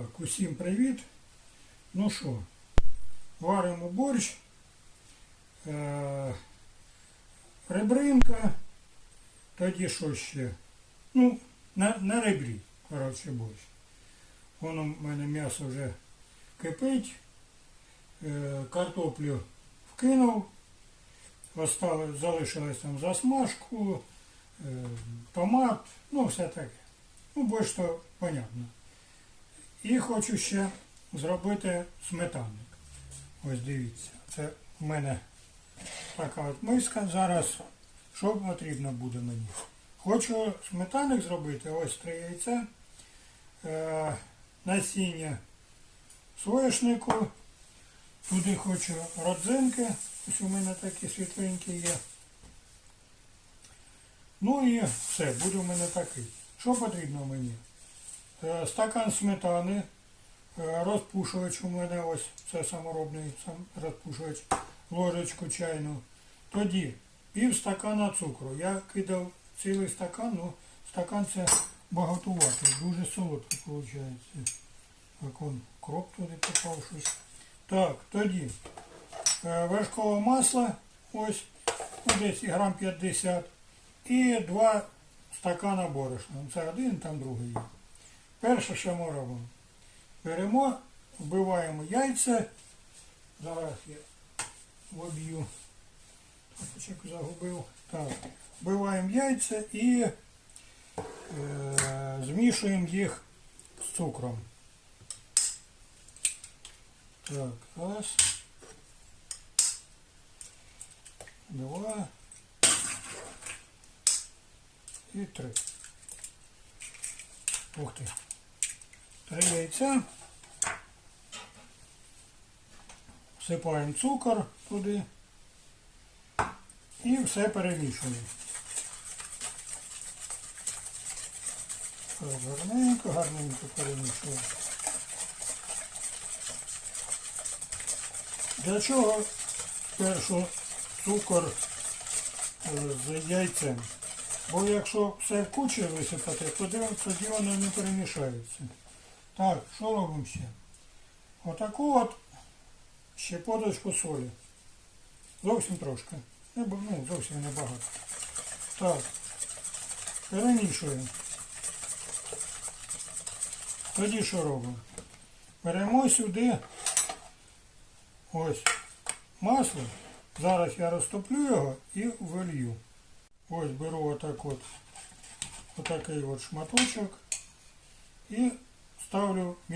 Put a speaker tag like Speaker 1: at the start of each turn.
Speaker 1: Так, усім привіт. Ну що, варимо борщ, е, ребринка, тоді що ще? Ну, на, на ребрі, коротше, борщ. Воно в мене м'ясо вже кипить, е, картоплю вкинув, осталось, залишилось там засмажку, е, томат, ну все таке. Ну, борщ то понятно. І хочу ще зробити сметанник. Ось дивіться. Це в мене така от миска. Зараз що потрібно буде мені? Хочу сметанник зробити, ось три яйця, е, насіння соняшнику, туди хочу родзинки, ось у мене такі світленькі є. Ну і все, буде у мене такий. Що потрібно мені? Е, Стакан сметани, е, розпушувач у мене ось, це саморобний сам розпушувач, ложечку чайну. Тоді пів стакана цукру. Я кидав цілий стакан, ну стакан це багатувати, дуже солодко виходить. Як он кроп туди попав щось. Так, тоді е, вершкове масло, ось, ну, десь грам 50. І два стакана борошна. Це один, там другий є. Перше, що ми робимо, беремо, вбиваємо яйця. Зараз я воб'ю. Загубив. Так. Вбиваємо яйця і е, змішуємо їх з цукром. Так, раз. Два. І три. Ух ти. Три яйця. Всипаємо цукор туди. І все перемішуємо. Гарненько, гарненько перемішуємо. Для чого спершу цукор е, з яйцем? Бо якщо все в кучі висипати, тоді, тоді воно не перемішається. Так, що робимо ще? Отаку от щепоточку солі. Зовсім трошки. Ну, зовсім небагато. Так. Перемішуємо. Тоді що робимо? Беремо сюди ось масло. Зараз я розтоплю його і вилью. Ось беру отак от, отакий от шматочок і ставлю в